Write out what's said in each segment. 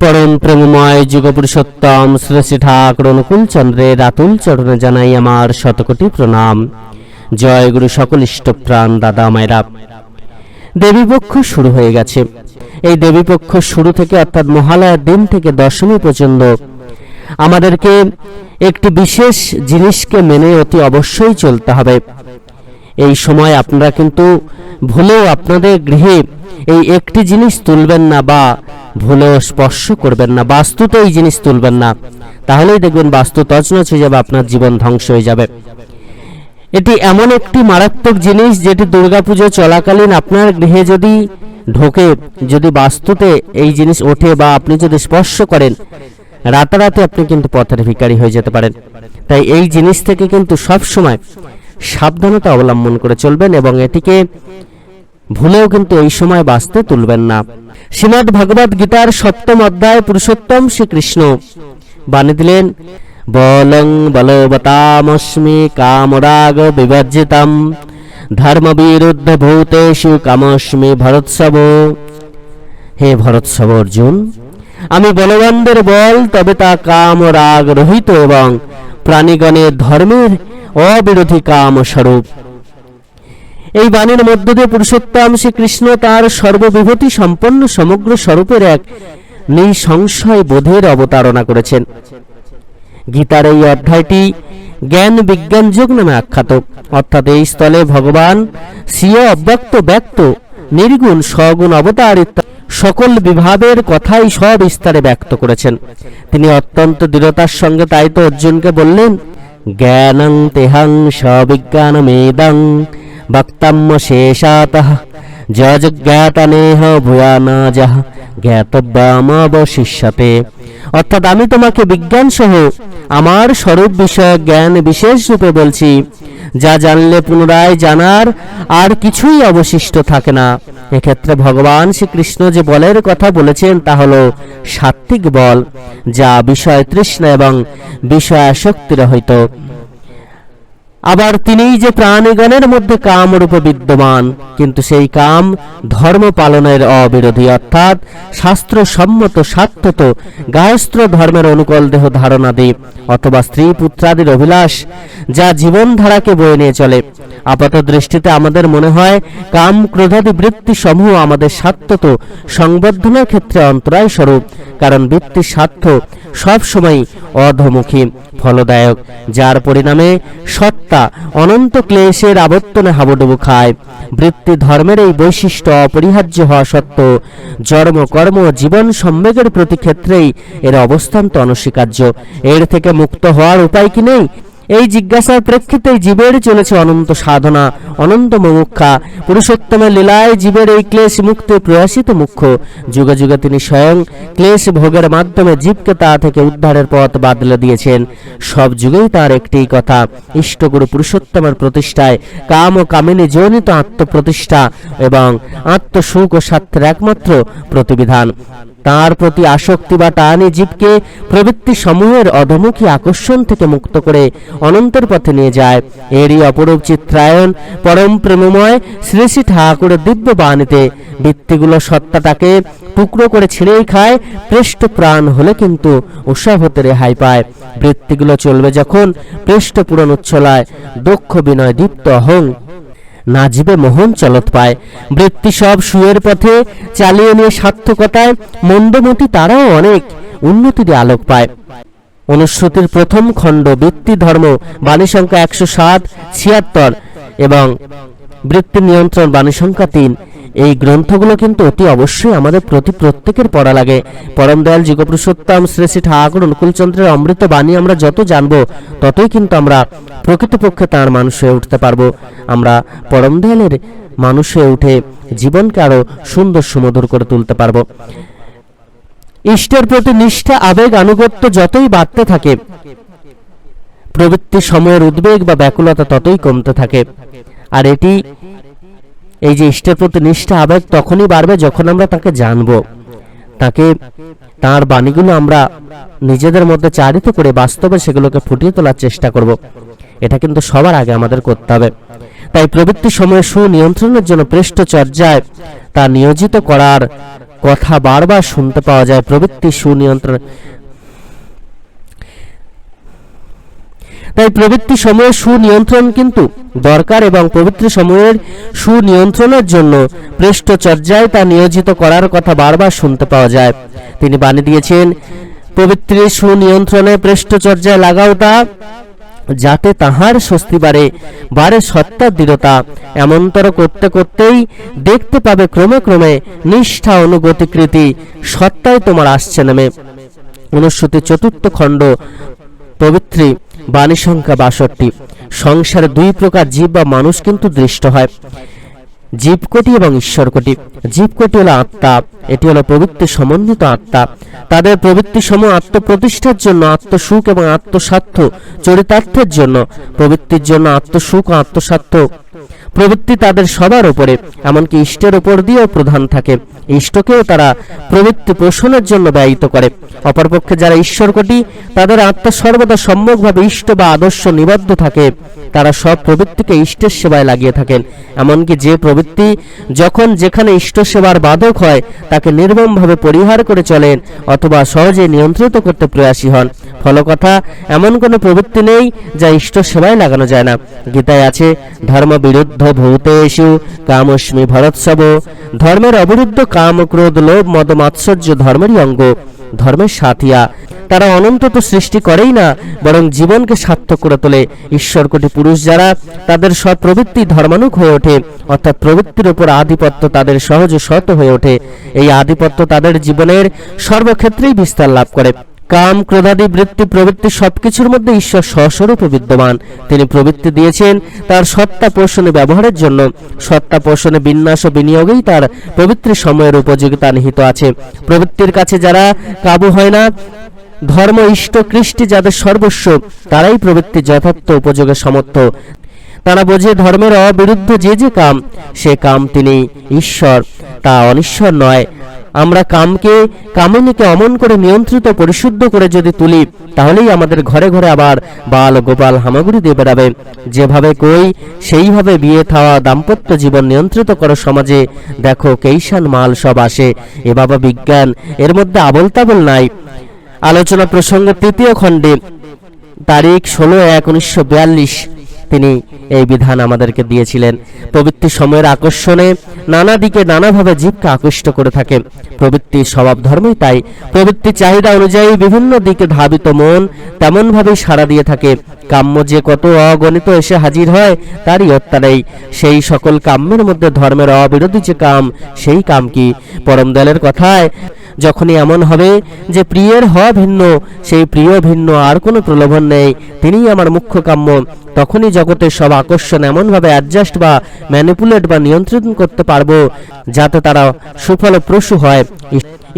পরম প্রেমময় যুগপুরুষোত্তম শ্রী শ্রী ঠাকুর অনুকূল চন্দ্রের আতুল চরণে জানাই আমার শতকোটি প্রণাম। জয় গুরু সকল ইষ্টপ্রাণ দাদা মায়েরা। দেবীপক্ষ শুরু হয়ে গেছে। এই দেবীপক্ষ শুরু থেকে অর্থাৎ মহালয়ার দিন থেকে দশমী পর্যন্ত আমাদেরকে একটি বিশেষ জিনিসকে মেনে অতি অবশ্যই চলতে হবে। এই সময় আপনারা কিন্তু ভুলেও আপনাদের গৃহে এই একটি জিনিস তুলবেন না বা ভুলেও স্পর্শ করবেন না, বাস্তুতে এই জিনিস তুলবেন না। তাহলেই দেখবেন বাস্তু তছনছ হয়ে যাবে, আপনার জীবন ধ্বংস হয়ে যাবে। এটি এমন একটি মারাত্মক জিনিস যেটি দুর্গাপুজো চলাকালীন আপনার গৃহে যদি ঢোকে, যদি বাস্তুতে এই জিনিস ওঠে বা আপনি যদি স্পর্শ করেন, রাতারাতি আপনি কিন্তু পথের ভিকারি হয়ে যেতে পারেন। তাই এই জিনিস থেকে কিন্তু সব সময় সাবধানতা অবলম্বন করে চলবেন এবং এটিকে ভুলেও কিন্তু এই সময় বাঁচতে তুলবেন না। শ্রীমদ্ ভগবত গীতার সপ্তম অধ্যায়, পুরুষোত্তম শ্রীকৃষ্ণ বাণী দিলেন, বলং বলবতামস্মি কামরাগ বিবর্জিতম ধর্ম বিরুদ্ধ ভূতেষু কামস্মি ভরৎসব। হে ভরৎসব অর্জুন, আমি বলবানদের বল, তবে তা কাম রাগ রহিত এবং প্রাণীগণের ধর্মের অবিরোধী কাম স্বরূপ এই বাণীর মধ্য দিয়ে পুরুষোত্তম শ্রীকৃষ্ণ তার সর্ববিভূতি সম্পন্ন সমগ্র স্বরূপের এক নিঃসংশয় বোধের অবতারণা করেছেন। গীতার এই অধ্যায়টি জ্ঞান বিজ্ঞান যোগ নামে আখ্যাত। অর্থাৎ এই স্থলে ভগবান স্বীয় অব্যক্ত ব্যক্ত নির্গুণ সগুণ অবতার সকল বিভাবের কথাই সব বিস্তারে ব্যক্ত করেছেন। তিনি অত্যন্ত দৃঢ়তার সঙ্গে তাই তো অর্জুনকে বললেন জ্ঞানং তেহং সবিজ্ঞানমেদং বক্তম্য শেষাত যজ্ঞাতনেহ ভূয়ানা যাহ জ্ঞাতব্যামাবশিষ্যতে অর্থাৎ আমি তোমাকে বিজ্ঞান সহ আমার স্বরূপ বিষয়ক জ্ঞান বিশেষ রূপে বলছি। যা জানলে পুনরায় জানার আর কিছুই অবশিষ্ট থাকে না। এক্ষেত্রে ভগবান শ্রীকৃষ্ণ যে বলের কথা বলেছেন তা হল সাত্ত্বিক বল, যা বিষয় তৃষ্ণা এবং বিষয়াসক্তির হইত আবার তিনিই যে প্রাণীগণের মধ্যে কাম রূপে বিদ্যমান, কিন্তু সেই কাম ধর্ম পালনের অবিরোধী, অর্থাৎ শাস্ত্র সম্মত স্বার্থত গায়স্ত্র ধর্মের অনুকূল দেহ ধারণাদি, অথবা স্ত্রী পুত্রাদির অভিলাষ, যা জীবনধারাকে বয়ে নিয়ে চলে। আপাত দৃষ্টিতে আমাদের মনে হয়, কাম ক্রোধাদি বৃত্তি সমূহ আমাদের স্বার্থত সংবর্ধনার ক্ষেত্রে অন্তরায় স্বরূপ কারণ বৃত্তি স্বার্থ সব সময় অধমুখী, ফলদায়ক, যার পরিণামে সত্তা অনন্ত ক্লেশের আবর্তনে হাবুডুবু খায়। বৃত্তি ধর্মের এই বৈশিষ্ট্য অপরিহার্য হওয়া সত্ত্বেও জন্ম, কর্ম জীবন সম্বেগের প্রতি ক্ষেত্রেই এর অবস্থান তো অনস্বীকার্য। এর থেকে মুক্ত হওয়ার উপায় কি নেই? এই জিজ্ঞাসার প্রেক্ষিতে জীবের চলেছে অনন্ত সাধনা, অনন্ত মুমুক্ষা। পুরুষোত্তমের লীলায় জীবের এই ক্লেশ মুক্তি প্রয়াসিত মুখ্য। যুগে যুগে তিনি স্বয়ং ক্লেশ ভোগের মাধ্যমে জীবকে তা থেকে উদ্ধারের পথ বাদলে দিয়েছেন। সব যুগেই তার একটি কথা, ইষ্টগুরু পুরুষোত্তমের প্রতিষ্ঠায় কাম ও কামিনী জনিত আত্মপ্রতিষ্ঠা এবং আত্মসুখ ও স্বার্থের একমাত্র প্রতিবিধান। তার প্রতি আসক্তি বা টানি জীবকে প্রবৃত্তি সমূহের অধমুখী আকর্ষণ থেকে মুক্ত করে অনন্তের পথে নিয়ে যায়। এরই অপরূপ চিত্রায়ন পরম প্রেমময় শ্রী শ্রী ঠাকুরের দিব্য বাণীতে। বৃত্তিগুলো সত্তাটাকে টুকরো করে ছিঁড়েই খায়, পৃষ্ঠ প্রাণ হলে কিন্তু উৎসাহ হতে রেহাই পায়। বৃত্তিগুলো চলবে যখন পৃষ্ঠ পূরণ উচ্ছলায় দক্ষ বিনয় দীপ্ত অহং। নাজিবে মোহন চলত পায়। বৃত্তি সব সুয়ের পথে চালিয়ে নিয়ে সার্থকতায় মন্দমতি তারাও অনেক উন্নতির আলোক পায়। অনুশ্রুতির প্রথম খণ্ড বৃত্তি ধর্ম, বাণী সংখ্যা একশো সাত, ছিয়াত্তর এবং বৃত্তি নিয়ন্ত্রণ বাণী সংখ্যা তিন। এই গ্রন্থগুলো কিন্তু অতি অবশ্যই আমাদের প্রতি প্রত্যেকের পড়া লাগে। পরম দয়াল যুগপুরুষোত্তম শ্রী শ্রী ঠাকুর অনুকূলচন্দ্রের অমৃত বাণী আমরা যত জানব, ততই কিন্তু আমরা প্রকৃতপক্ষে তার মানুষ হয়ে উঠতে পারব। আমরা পরম দয়ালের মানুষ হয়ে উঠে জীবনকে আরও সুন্দর সুমধুর করে তুলতে পারব। ইষ্টের প্রতি নিষ্ঠা, আবেগ, আনুগত্য যতই বাড়তে থাকে, প্রবৃত্তি, সময়ের উদ্বেগ বা ব্যাকুলতা ততই কমতে থাকে। আর এটি এই যে ইষ্টের প্রতি নিষ্ঠা আবেগ তখনই বাড়বে যখন আমরা তাকে জানব। তাকে, তার বাণীগুলো আমরা নিজেদের মধ্যে চারিত করে বাস্তবে সেগুলোকে ফুটিয়ে তোলার চেষ্টা করব। এটা কিন্তু সবার আগে আমাদের করতে হবে। তাই প্রবৃত্তি সময়ে সুনিয়ন্ত্রণের জন্য পৃষ্ঠ চর্যায় তা নিয়োজিত করার কথা বারবার শুনতে পাওয়া যায়। প্রবৃত্তি সুনিয়ন্ত্রণ তাই প্রবৃত্তি সময়ের সুনিয়ন্ত্রণ কিন্তু দরকার এবং প্রবৃত্তি সময়ের সুনিয়ন্ত্রণের জন্য পৃষ্ঠচর্যায় তা নিয়োজিত করার কথা বারবার শুনতে পাওয়া যায়। তিনি বাণী দিয়েছেন, প্রবৃত্তির সুনিয়ন্ত্রণে পৃষ্ঠচর্যায় লাগাও তা, যাতে তাহার স্বস্তি বাড়ে বাড়ে সত্তার দৃঢ়তা। এমনতর করতে করতেই দেখতে পাবে ক্রমে ক্রমে নিষ্ঠা অনুগতিকৃতি সত্তায় তোমার আসছে নেমে। অনুশ্রুতি চতুর্থ খণ্ড পবিত্রী বাণী সংখ্যা বাষট্টি। সংসারে দুই প্রকার জীব বা মানুষ কিন্তু দৃষ্ট হয়। জীবকটি এবং ঈশ্বরকটি। জীবকটি হলো আত্মা, এটি হলো প্রবৃত্তি সমন্বিত আত্মা। তাদের প্রবৃত্তি সমূহ আত্মপ্রতিষ্ঠার জন্য, আত্মসুখ এবং আত্মস্বার্থ চরিতার্থের জন্য। প্রবৃত্তির জন্য আত্মসুখ ও আত্মস্বার্থ প্রবৃত্তি তাদের সবার উপরে, এমনকি ইষ্টের উপর দিয়েও প্রধান থাকে। ইষ্টকেও তারা প্রবৃত্তি পোষণের জন্য ব্যয়িত করে। অপরপক্ষে যারা ঈশ্বরকটি, তাদের আত্মা সর্বদা সম্যকভাবে ইষ্ট বা আদর্শ নিবদ্ধ থাকে। তারা সব প্রবৃত্তিকে ইষ্টের সেবায় লাগিয়ে থাকেন। এমনকি যে প্রবৃত্তি যখন যেখানে ইষ্ট সেবার বাধক হয়, তাকে নির্মমভাবে পরিহার করে চলেন অথবা সহজে নিয়ন্ত্রিত করতে প্রয়াসী হন। ফলকথা, এমন কোনো প্রবৃত্তি নেই যা ইষ্ট সেবায় লাগানো যায় না। গীতায় আছে, ধর্ম বিরুদ্ধ ভূতেষু কামস্মি ভরৎসব। ধর্মের অবিরুদ্ধ কাম ক্রোধ লোভ মদ মাৎসর্য ধর্মেরই অঙ্গ। ধর্মের সাথিয়া, তারা অনন্ত তো সৃষ্টি করেই না, বরং জীবনকে সার্থক করে তোলে। ঈশ্বরকোটি পুরুষ যারা, তাদের সব প্রবৃত্তি ধর্মানুক হয়ে ওঠে, অর্থাৎ প্রবৃত্তির উপর আধিপত্য তাদের সহজ শত হয়ে ওঠে। এই আধিপত্য তাদের জীবনের সর্বক্ষেত্রেই বিস্তার লাভ করে। কাম, ক্রোধাদি, বৃত্তি, প্রবৃত্তি সবকিছুর মধ্যে ঈশ্বর স্বস্বরূপে বিদ্যমান। তিনি প্রবৃত্তি দিয়েছেন তার সত্তা পোষণে ব্যবহারের জন্য। সত্তা পোষণে বিন্যাস ও বিনিয়োগেই তার পবিত্র সময়ের উপযোগিতা নিহিত আছে। প্রবৃত্তির কাছে যারা কাবু হয় না, ধর্ম, ইষ্ট, কৃষ্টি যাদের সর্বস্ব, তারাই প্রবৃত্তি যথার্থ উপযোগে সমর্থ। তারা বোঝে ধর্মের অবিরুদ্ধ যে যে কাম, সে কাম তিনি ঈশ্বর, তা অনিশ্বর নয়। আমরা কামকে, কামিনীকে অমন করে নিয়ন্ত্রিত, পরিশুদ্ধ করে যদি তুলি, তাহলেই আমাদের ঘরে ঘরে আবার বাল গোপাল হামাগুড়ি দিয়ে বেড়াবে। যেভাবে কই, সেইভাবে বিয়ে থাওয়া দাম্পত্য জীবন নিয়ন্ত্রিত করো সমাজে। দেখো কেইশান মাল সব আসে। এ বাবা বিজ্ঞান, এর মধ্যে আবল তাবল নাই। আলোচনা প্রসঙ্গ তৃতীয় খণ্ডে, তারিখ ষোলো এক উনিশশো তিনি এই বিধান আমাদেরকে দিয়েছিলেন। প্রবৃত্তি সময়ের আকর্ষণে নানা দিকে নানাভাবে জীবকে আকৃষ্ট করে থাকে। প্রবৃত্তির স্বভাব ধর্মই তাই। প্রবৃত্তি চাহিদা অনুযায়ী বিভিন্ন দিকে ধাবিত মন তেমনভাবেই সাড়া দিয়ে থাকে। কাম্য যে কত অগণিত এসে হাজির হয়, তারই হত্যা নেই। সেই সকল কাম্যের মধ্যে ধর্মের অবিরোধী যে কাম, সেই কাম কি? পরম দলের কথায় যখনই এমন হবে যে প্রিয়ের হওয়া ভিন্ন, সেই প্রিয় ভিন্ন আর কোনো প্রলোভন নেই। তিনিই আমার মুখ্য কাম্য। তখনই জগতের সব আকর্ষণ এমনভাবে অ্যাডজাস্ট বা ম্যানিপুলেট বা নিয়ন্ত্রণ করতে পারব, যাতে তারা সুফলপ্রসূ হয়।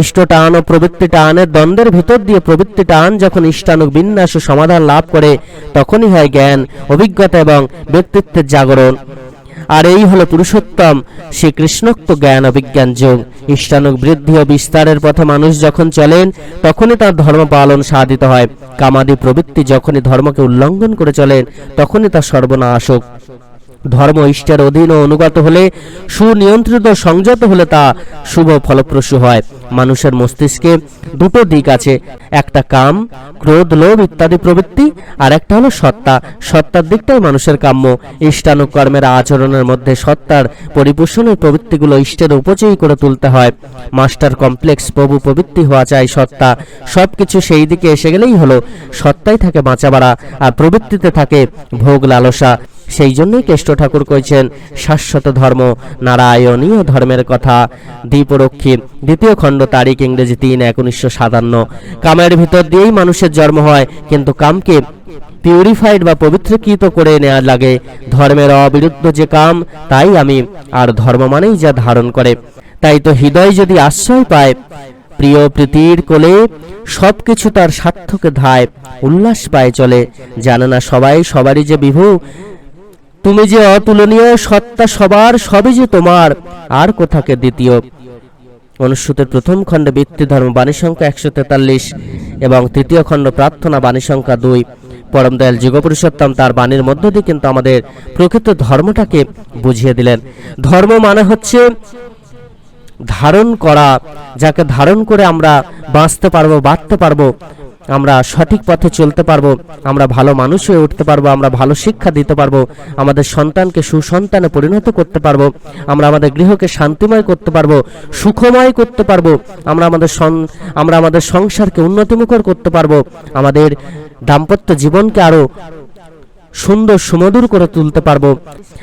ইষ্ট টান ও প্রবৃত্তি টানের দ্বন্দ্বের ভিতর দিয়ে প্রবৃত্তি টান যখন ইষ্টানুক বিন্যাস ও সমাধান লাভ করে, তখনই হয় জ্ঞান, অভিজ্ঞতা এবং ব্যক্তিত্বের জাগরণ। আর এই হলো পুরুষোত্তম। শ্রীকৃষ্ণোক্ত জ্ঞান অভিজ্ঞান যোগ। ইষ্টানুক বৃদ্ধি ও বিস্তারের পথে মানুষ যখন চলেন, তখনই তার ধর্ম পালন সাধিত হয়। কামাদি প্রবৃত্তি যখনই ধর্মকে উল্লঙ্ঘন করে চলেন, তখনই তার সর্বনাশক ধর্ম ইষ্টের অধীন ও অনুগত হলে, সুনিয়ন্ত্রিত সংযত হলে তা শুভ ফলপ্রসূ হয়। মানুষের মস্তিষ্কে দুটো দিক আছে। একটা কাম, ক্রোধ, লোভ ইত্যাদি প্রবৃত্তি, আর একটা হলো সত্তা। সত্তার দিকটাই মানুষের কাম্য। ইষ্টানুকর্মের আচরণের মধ্যে সত্তার পরিপোষণের প্রবৃত্তিগুলো ইষ্টের উপচয়ী করে তুলতে হয়। মাস্টার কমপ্লেক্স প্রভু প্রবৃত্তি হওয়া চাই সত্তা। সব কিছু সেই দিকে এসে গেলেই হলো। সত্তাই থাকে বাঁচা বাড়া, আর প্রবৃত্তিতে থাকে ভোগ লালসা। সেই জন্যই কেষ্ট ঠাকুর কইছেন, শাশ্বত ধর্ম, নারায়ণীয় ধর্মের কথা। দ্বীপরক্ষীর দ্বিতীয় খণ্ড তারিখ ইংরেজি তিন এক উনিশশো সাতান্ন। কামের ভিতর দিয়েই মানুষের জন্ম হয়, কিন্তু কামকে পিউরিফাইড বা পবিত্রকৃত করে নেওয়া লাগে। ধর্মের অবিরুদ্ধ যে কাম, তাই আমি আর ধর্ম মানেই যা ধারণ করে। তাই তো হৃদয় যদি আশ্রয় পায়, প্রিয় প্রীতির কোলে সবকিছু তার সার্থকে ধায়, উল্লাস পায় চলে। জানে না সবাই সবারই যে বিভু তুমি যে অতুলনীয় সত্তা সবার, সবই যে তোমার, আর কোথাকে দ্বিতীয়? অনুসূতের প্রথম খণ্ডে বৃত্তি ধর্ম বাণী সংখ্যা একশো তেতাল্লিশ এবং তৃতীয় খণ্ড প্রার্থনা বাণী সংখ্যা দুই। পরম দয়াল যুগপুরুষোত্তম তার বাণীর মধ্য দিয়ে কিন্তু আমাদের প্রকৃত ধর্মটাকে বুঝিয়ে দিলেন। ধর্ম মানে হচ্ছে ধারণ করা, যাকে ধারণ করে আমরা বাঁচতে পারব বাঁচতে পারব আমরা সঠিক পথে চলতে পারব, আমরা ভালো মানুষ হয়ে উঠতে পারব, আমরা ভালো শিক্ষা দিতে পারব, আমাদের সন্তানকে সুসন্তানে পরিণত করতে পারব, আমরা আমাদের গৃহকে শান্তিময় করতে পারব, সুখময় করতে পারব, আমরা আমাদের আমরা আমাদের সংসারকে উন্নতিমুখর করতে পারব, আমাদের দাম্পত্য জীবনকে আরও সুন্দর সুমধুর করে তুলতে পারব।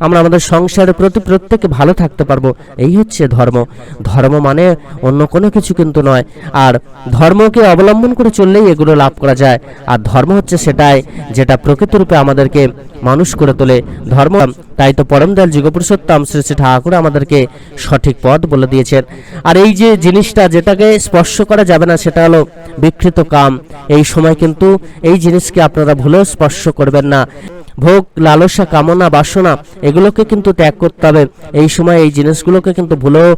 আমরা আমাদের সংসারের প্রতি প্রত্যেকে ভালো থাকতে পারব। এই হচ্ছে ধর্ম। ধর্ম মানে অন্য কোনো কিছু কিন্তু নয়। আর ধর্মকে অবলম্বন করে চললেই এগুলো লাভ করা যায়। আর ধর্ম হচ্ছে সেটাই যেটা প্রকৃতরূপে আমাদেরকে মানুষ করে তোলে। ধর্ম তাই তো পরম দয়াল যুগপুরুষোত্তম শ্রী শ্রী ঠাকুর আমাদেরকে সঠিক পথ বলে দিয়েছেন। আর এই যে জিনিসটা যেটাকে স্পর্শ করা যাবে না, সেটা হলো বিকৃত কাম। এই সময় কিন্তু এই জিনিসকে আপনারা ভুলেও স্পর্শ করবেন না। ভোগ, লালসা, কামনা, বাসনা, এগুলোকে কিন্তু ত্যাগ করতে হবে। এই সময় এই জিনিসগুলোকে কিন্তু ভুলেও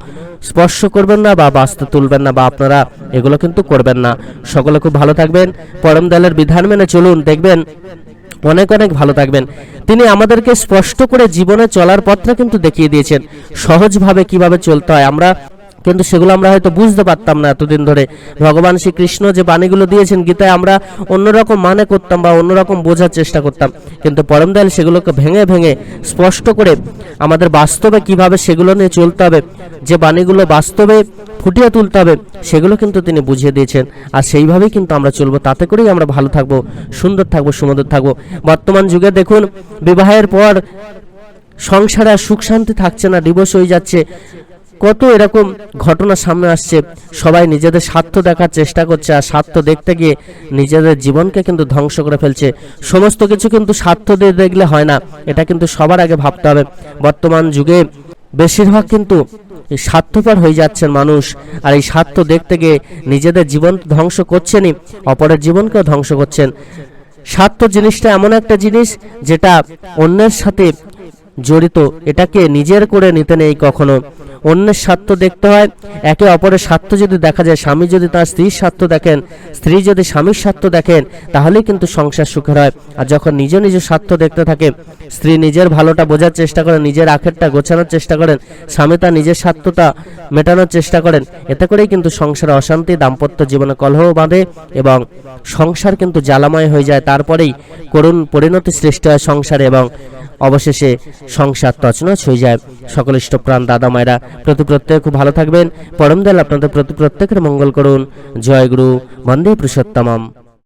স্পর্শ করবেন না বা বাস্তে তুলবেন না বা আপনারা এগুলো কিন্তু করবেন না। সকলে খুব ভালো থাকবেন। পরম দলের বিধান মেনে চলুন। দেখবেন অনেক অনেক ভালো থাকবেন। তিনি আমাদেরকে স্পষ্ট করে জীবনে চলার পথটা কিন্তু দেখিয়ে দিয়েছেন। সহজভাবে কীভাবে চলতে হয়, আমরা কিন্তু সেগুলো আমরা হয়তো বুঝতে পারতাম না এতদিন ধরে। ভগবান শ্রীকৃষ্ণ যে বাণীগুলো দিয়েছেন গীতায় আমরা অন্যরকম মানে করতাম বা অন্যরকম বোঝার চেষ্টা করতাম। কিন্তু পরম দয়াল সেগুলোকে ভেঙে ভেঙে স্পষ্ট করে আমাদের বাস্তবে কীভাবে সেগুলো নিয়ে চলতে হবে, যে বাণীগুলো বাস্তবে ফুটিয়ে তুলতে হবে, সেগুলো কিন্তু তিনি বুঝিয়ে দিয়েছেন। আর সেইভাবেই কিন্তু আমরা চলবো, তাতে করেই আমরা ভালো থাকব, সুন্দর থাকব, সুমধুর থাকব। বর্তমান যুগে দেখুন, বিবাহের পর সংসারে সুখ শান্তি থাকছে না ডিভোর্স হয়ে যাচ্ছে। কত এরকম ঘটনা সামনে আসছে, সবাই নিজেদের স্বার্থ দেখার চেষ্টা করছে আর স্বার্থ দেখতে গিয়ে নিজেদের জীবনকে কিন্তু ধ্বংস করে ফেলছে। সমস্ত কিছু কিন্তু স্বার্থ দিয়ে দেখলে হয় না, এটা কিন্তু সবার আগে ভাবতে হবে। বর্তমান যুগে বেশিরভাগ কিন্তু স্বার্থপর হয়ে যাচ্ছেন মানুষ আর এই স্বার্থ দেখতে গিয়ে নিজেদের জীবন ধ্বংস করছেনই, অপরের জীবনকেও ধ্বংস করছেন। স্বার্থ জিনিসটা এমন একটা জিনিস যেটা অন্যের সাথে জড়িত, এটাকে নিজের করে নিতে নেই কখনো। অন্যের স্বার্থ দেখতে হয়। একে অপরের স্বার্থ যদি দেখা যায়, স্বামী যদি তার স্ত্রীর স্বার্থ দেখেন, স্ত্রী যদি স্বামীর স্বার্থ দেখেন, তাহলেই কিন্তু সংসার সুখের হয়। আর যখন নিজ নিজ স্বার্থ দেখতে থাকে, স্ত্রী নিজের ভালোটা বোঝার চেষ্টা করেন, নিজের আখেরটা গোছানোর চেষ্টা করেন, স্বামী তার নিজের স্বার্থটা মেটানোর চেষ্টা করেন, এতে করেই কিন্তু সংসারে অশান্তি, দাম্পত্য জীবনে কলহ বাঁধে এবং সংসার কিন্তু জ্বালাময় হয়ে যায়। তারপরেই করুণ পরিণতি সৃষ্টি হয় সংসারে এবং অবশেষে সংসার তছনছ হয়ে যায়। সকল ইষ্টপ্রাণ দাদা মায়েরা প্রতি প্রত্যেক খুব ভালো থাকবেন। পরম দয়াল আপনাদের প্রতি প্রত্যেকের মঙ্গল করুন। জয় গুরু, বন্দে পুরুষোত্তমম।